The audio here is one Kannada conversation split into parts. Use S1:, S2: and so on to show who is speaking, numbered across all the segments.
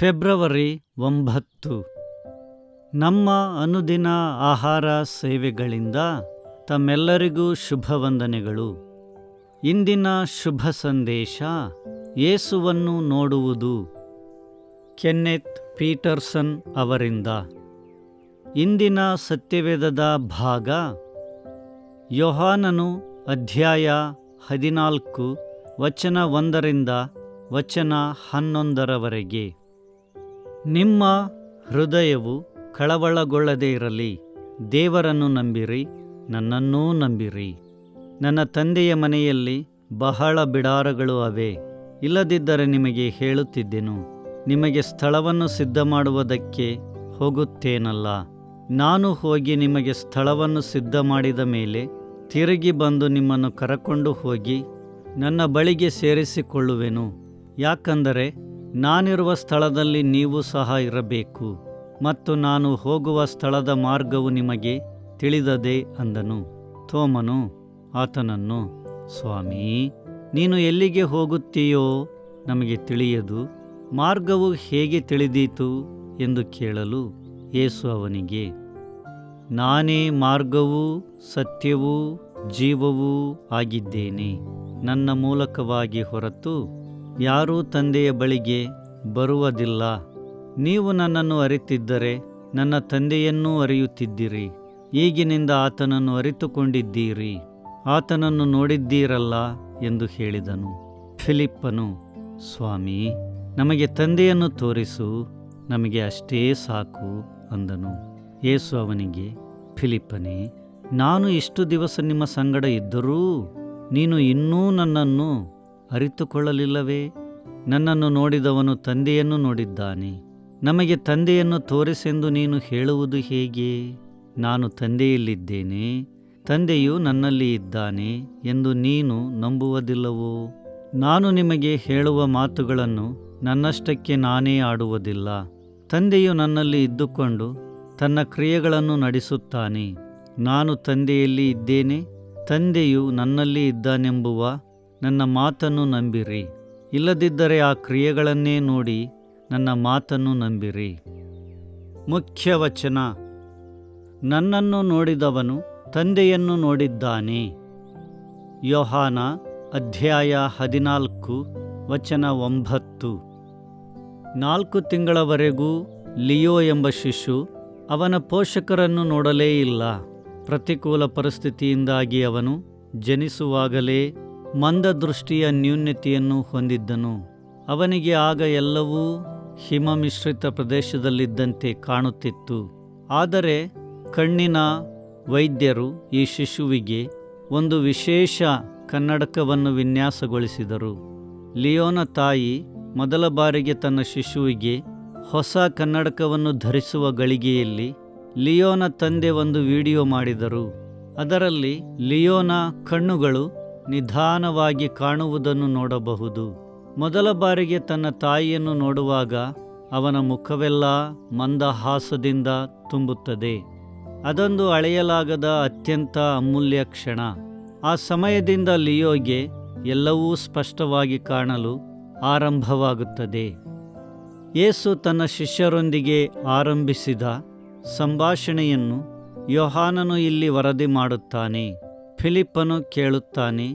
S1: ಫೆಬ್ರವರಿ ಒಂಬತ್ತು. ನಮ್ಮ ಅನುದಿನ ಆಹಾರ ಸೇವೆಗಳಿಂದ ತಮ್ಮೆಲ್ಲರಿಗೂ ಶುಭ ವಂದನೆಗಳು ಇಂದಿನ ಶುಭ ಸಂದೇಶ ಏಸುವನ್ನು ನೋಡುವುದು. ಕೆನ್ನೆತ್ ಪೀಟರ್ಸನ್ ಅವರಿಂದ. ಇಂದಿನ ಸತ್ಯವೇದದ ಭಾಗ ಯೋಹಾನನು ಅಧ್ಯಾಯ ಹದಿನಾಲ್ಕು, ವಚನ ಒಂದರಿಂದ ವಚನ ಹನ್ನೊಂದರವರೆಗೆ. ನಿಮ್ಮ ಹೃದಯವು ಕಳವಳಗೊಳ್ಳದೇ ಇರಲಿ. ದೇವರನ್ನು ನಂಬಿರಿ, ನನ್ನನ್ನೂ ನಂಬಿರಿ. ನನ್ನ ತಂದೆಯ ಮನೆಯಲ್ಲಿ ಬಹಳ ಬಿಡಾರಗಳು ಅವೆ. ಇಲ್ಲದಿದ್ದರೆ ನಿಮಗೆ ಹೇಳುತ್ತಿದ್ದೆನು, ನಿಮಗೆ ಸ್ಥಳವನ್ನು ಸಿದ್ಧ ಮಾಡುವುದಕ್ಕೆ ಹೋಗುತ್ತೇನಲ್ಲ. ನಾನು ಹೋಗಿ ನಿಮಗೆ ಸ್ಥಳವನ್ನು ಸಿದ್ಧ ಮಾಡಿದ ಮೇಲೆ ತಿರುಗಿ ಬಂದು ನಿಮ್ಮನ್ನು ಕರಕೊಂಡು ಹೋಗಿ ನನ್ನ ಬಳಿಗೆ ಸೇರಿಸಿಕೊಳ್ಳುವೆನು. ಯಾಕಂದರೆ ನಾನಿರುವ ಸ್ಥಳದಲ್ಲಿ ನೀವು ಸಹ ಇರಬೇಕು ಮತ್ತು ನಾನು ಹೋಗುವ ಸ್ಥಳದ ಮಾರ್ಗವು ನಿಮಗೆ ತಿಳಿದದೆ ಅಂದನು. ತೋಮನು ಆತನನ್ನು, ಸ್ವಾಮಿ, ನೀನು ಎಲ್ಲಿಗೆ ಹೋಗುತ್ತೀಯೋ ನಮಗೆ ತಿಳಿಯದು, ಮಾರ್ಗವು ಹೇಗೆ ತಿಳಿದೀತು ಎಂದು ಕೇಳಲು ಯೇಸು ಅವನಿಗೆ, ನಾನೇ ಮಾರ್ಗವೂ ಸತ್ಯವೂ ಜೀವವೂ ಆಗಿದ್ದೇನೆ, ನನ್ನ ಮೂಲಕವಾಗಿ ಹೊರತು ಯಾರೂ ತಂದೆಯ ಬಳಿಗೆ ಬರುವುದಿಲ್ಲ. ನೀವು ನನ್ನನ್ನು ಅರಿತಿದ್ದರೆ ನನ್ನ ತಂದೆಯನ್ನೂ ಅರಿಯುತ್ತಿದ್ದಿರಿ. ಈಗಿನಿಂದ ಆತನನ್ನು ಅರಿತುಕೊಂಡಿದ್ದೀರಿ. ಆತನನ್ನು ನೋಡಿದ್ದೀರಲ್ಲ ಎಂದು ಹೇಳಿದನು. ಫಿಲಿಪ್ಪನು, ಸ್ವಾಮಿ, ನಮಗೆ ತಂದೆಯನ್ನು ತೋರಿಸು, ನಮಗೆ ಅಷ್ಟೇ ಸಾಕು ಅಂದನು. ಯೇಸು ಅವನಿಗೆ, ಫಿಲಿಪ್ಪನೇ, ನಾನು ಇಷ್ಟು ದಿವಸ ನಿಮ್ಮ ಸಂಗಡ ಇದ್ದರೂ ನೀನು ಇನ್ನೂ ನನ್ನನ್ನು ಅರಿತುಕೊಳ್ಳಲಿಲ್ಲವೇ? ನನ್ನನ್ನು ನೋಡಿದವನು ತಂದೆಯನ್ನು ನೋಡಿದ್ದಾನೆ. ನಮಗೆ ತಂದೆಯನ್ನು ತೋರಿಸೆಂದು ನೀನು ಹೇಳುವುದು ಹೇಗೆ? ನಾನು ತಂದೆಯಲ್ಲಿದ್ದೇನೆ, ತಂದೆಯು ನನ್ನಲ್ಲಿ ಇದ್ದಾನೆ ಎಂದು ನೀನು ನಂಬುವುದಿಲ್ಲವೋ? ನಾನು ನಿಮಗೆ ಹೇಳುವ ಮಾತುಗಳನ್ನು ನನ್ನಷ್ಟಕ್ಕೆ ನಾನೇ ಆಡುವುದಿಲ್ಲ. ತಂದೆಯು ನನ್ನಲ್ಲಿ ಇದ್ದುಕೊಂಡು ತನ್ನ ಕ್ರಿಯೆಗಳನ್ನು ನಡೆಸುತ್ತಾನೆ. ನಾನು ತಂದೆಯಲ್ಲಿ ಇದ್ದೇನೆ, ತಂದೆಯು ನನ್ನಲ್ಲಿ ಇದ್ದಾನೆಂಬುವ ನನ್ನ ಮಾತನ್ನು ನಂಬಿರಿ. ಇಲ್ಲದಿದ್ದರೆ ಆ ಕ್ರಿಯೆಗಳನ್ನೇ ನೋಡಿ ನನ್ನ ಮಾತನ್ನು ನಂಬಿರಿ. ಮುಖ್ಯ ವಚನ ನನ್ನನ್ನು ನೋಡಿದವನು ತಂದೆಯನ್ನು ನೋಡಿದ್ದಾನೆ. ಯೋಹಾನ ಅಧ್ಯಾಯ ಹದಿನಾಲ್ಕು, ವಚನ ಒಂಬತ್ತು. ನಾಲ್ಕು ತಿಂಗಳವರೆಗೂ ಲಿಯೋ ಎಂಬ ಶಿಶು ಅವನ ಪೋಷಕರನ್ನು ನೋಡಲೇ ಇಲ್ಲ. ಪ್ರತಿಕೂಲ ಪರಿಸ್ಥಿತಿಯಿಂದಾಗಿ ಅವನು ಜನಿಸುವಾಗಲೇ ಮಂದದೃಷ್ಟಿಯ ನ್ಯೂನ್ಯತೆಯನ್ನು ಹೊಂದಿದ್ದನು. ಅವನಿಗೆ ಆಗ ಎಲ್ಲವೂ ಹಿಮಮಿಶ್ರಿತ ಪ್ರದೇಶದಲ್ಲಿದ್ದಂತೆ ಕಾಣುತ್ತಿತ್ತು. ಆದರೆ ಕಣ್ಣಿನ ವೈದ್ಯರು ಈ ಶಿಶುವಿಗೆ ಒಂದು ವಿಶೇಷ ಕನ್ನಡಕವನ್ನು ವಿನ್ಯಾಸಗೊಳಿಸಿದರು. ಲಿಯೋನ ತಾಯಿ ಮೊದಲ ಬಾರಿಗೆ ತನ್ನ ಶಿಶುವಿಗೆ ಹೊಸ ಕನ್ನಡಕವನ್ನು ಧರಿಸುವ ಗಳಿಗೆಯಲ್ಲಿ ಲಿಯೋನ ತಂದೆ ಒಂದು ವಿಡಿಯೋ ಮಾಡಿದರು. ಅದರಲ್ಲಿ ಲಿಯೋನ ಕಣ್ಣುಗಳು ನಿಧಾನವಾಗಿ ಕಾಣುವುದನ್ನು ನೋಡಬಹುದು. ಮೊದಲ ಬಾರಿಗೆ ತನ್ನ ತಾಯಿಯನ್ನು ನೋಡುವಾಗ ಅವನ ಮುಖವೆಲ್ಲ ಮಂದಹಾಸದಿಂದ ತುಂಬುತ್ತದೆ. ಅದೊಂದು ಅಳೆಯಲಾಗದ ಅತ್ಯಂತ ಅಮೂಲ್ಯ ಕ್ಷಣ. ಆ ಸಮಯದಿಂದ ಲಿಯೋಗೆ ಎಲ್ಲವೂ ಸ್ಪಷ್ಟವಾಗಿ ಕಾಣಲು ಆರಂಭವಾಗುತ್ತದೆ. ಯೇಸು ತನ್ನ ಶಿಷ್ಯರೊಂದಿಗೆ ಆರಂಭಿಸಿದ ಸಂಭಾಷಣೆಯನ್ನು ಯೋಹಾನನು ಇಲ್ಲಿ ವರದಿ ಮಾಡುತ್ತಾನೆ. ಫಿಲಿಪ್ಪನು ಕೇಳುತ್ತಾನೆ,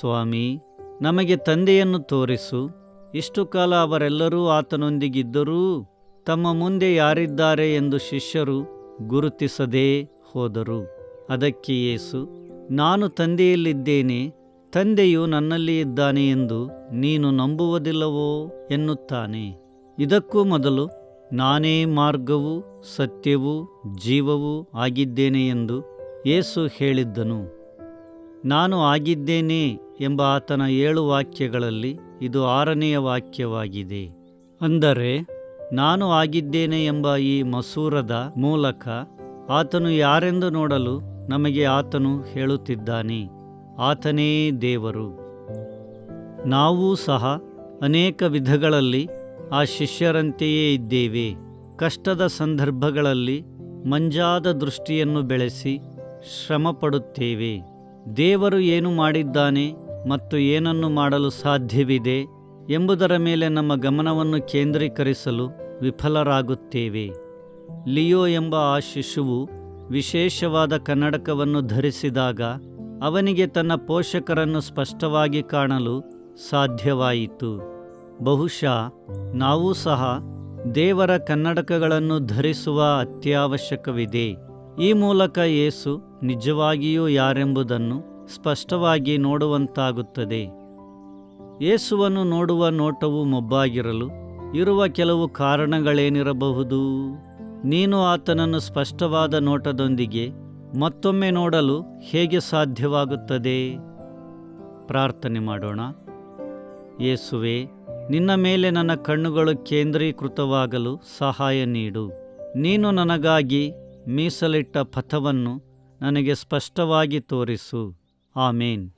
S1: ಸ್ವಾಮಿ, ನಮಗೆ ತಂದೆಯನ್ನು ತೋರಿಸು. ಇಷ್ಟು ಕಾಲ ಅವರೆಲ್ಲರೂ ಆತನೊಂದಿಗಿದ್ದರೂ ತಮ್ಮ ಮುಂದೆ ಯಾರಿದ್ದಾರೆ ಎಂದು ಶಿಷ್ಯರು ಗುರುತಿಸದೇ ಹೋದರು. ಅದಕ್ಕೆ ಯೇಸು, ನಾನು ತಂದೆಯಲ್ಲಿದ್ದೇನೆ, ತಂದೆಯು ನನ್ನಲ್ಲಿ ಇದ್ದಾನೆ ಎಂದು ನೀನು ನಂಬುವುದಿಲ್ಲವೋ? ಎನ್ನುತ್ತಾನೆ. ಇದಕ್ಕೂ ಮೊದಲು, ನಾನೇ ಮಾರ್ಗವೂ, ಸತ್ಯವೂ, ಜೀವವೂ ಆಗಿದ್ದೇನೆ ಎಂದು ಯೇಸು ಹೇಳಿದ್ದನು. ನಾನು ಆಗಿದ್ದೇನೆ ಎಂಬ ಆತನ ಏಳು ವಾಕ್ಯಗಳಲ್ಲಿ ಇದು ಆರನೆಯ ವಾಕ್ಯವಾಗಿದೆ. ಅಂದರೆ, ನಾನು ಆಗಿದ್ದೇನೆ ಎಂಬ ಈ ಮಸೂರದ ಮೂಲಕ ಆತನು ಯಾರೆಂದು ನೋಡಲು ನಮಗೆ ಆತನು ಹೇಳುತ್ತಿದ್ದಾನೆ. ಆತನೇ ದೇವರು. ನಾವೂ ಸಹ ಅನೇಕ ವಿಧಗಳಲ್ಲಿ ಆ ಶಿಷ್ಯರಂತೆಯೇ ಇದ್ದೇವೆ. ಕಷ್ಟದ ಸಂದರ್ಭಗಳಲ್ಲಿ ಮಂಜಾದ ದೃಷ್ಟಿಯನ್ನು ಬೆಳೆಸಿ ಶ್ರಮಪಡುತ್ತೇವೆ. ದೇವರು ಏನು ಮಾಡಿದ್ದಾನೆ ಮತ್ತು ಏನನ್ನು ಮಾಡಲು ಸಾಧ್ಯವಿದೆ ಎಂಬುದರ ಮೇಲೆ ನಮ್ಮ ಗಮನವನ್ನು ಕೇಂದ್ರೀಕರಿಸಲು ವಿಫಲರಾಗುತ್ತೇವೆ. ಲಿಯೋ ಎಂಬ ಆ ಶಿಶುವು ವಿಶೇಷವಾದ ಕನ್ನಡಕವನ್ನು ಧರಿಸಿದಾಗ ಅವನಿಗೆ ತನ್ನ ಪೋಷಕರನ್ನು ಸ್ಪಷ್ಟವಾಗಿ ಕಾಣಲು ಸಾಧ್ಯವಾಯಿತು. ಬಹುಶಃ ನಾವೂ ಸಹ ದೇವರ ಕನ್ನಡಕಗಳನ್ನು ಧರಿಸುವ ಅತ್ಯವಶ್ಯಕವಿದೆ. ಈ ಮೂಲಕ ಏಸು ನಿಜವಾಗಿಯೂ ಯಾರೆಂಬುದನ್ನು ಸ್ಪಷ್ಟವಾಗಿ ನೋಡುವಂತಾಗುತ್ತದೆ. ಯೇಸುವನ್ನು ನೋಡುವ ನೋಟವು ಮೊಬ್ಬಾಗಿರಲು ಇರುವ ಕೆಲವು ಕಾರಣಗಳೇನಿರಬಹುದು? ನೀನು ಆತನನ್ನು ಸ್ಪಷ್ಟವಾದ ನೋಟದೊಂದಿಗೆ ಮತ್ತೊಮ್ಮೆ ನೋಡಲು ಹೇಗೆ ಸಾಧ್ಯವಾಗುತ್ತದೆ? ಪ್ರಾರ್ಥನೆ ಮಾಡೋಣ. ಯೇಸುವೆ ನಿನ್ನ ಮೇಲೆ ನನ್ನ ಕಣ್ಣುಗಳು ಕೇಂದ್ರೀಕೃತವಾಗಲು ಸಹಾಯ ನೀಡು. ನೀನು ನನಗಾಗಿ ಮೀಸಲಿಟ್ಟ ಪಥವನ್ನು ನನಗೆ ಸ್ಪಷ್ಟವಾಗಿ ತೋರಿಸು. ಆಮೇನ್.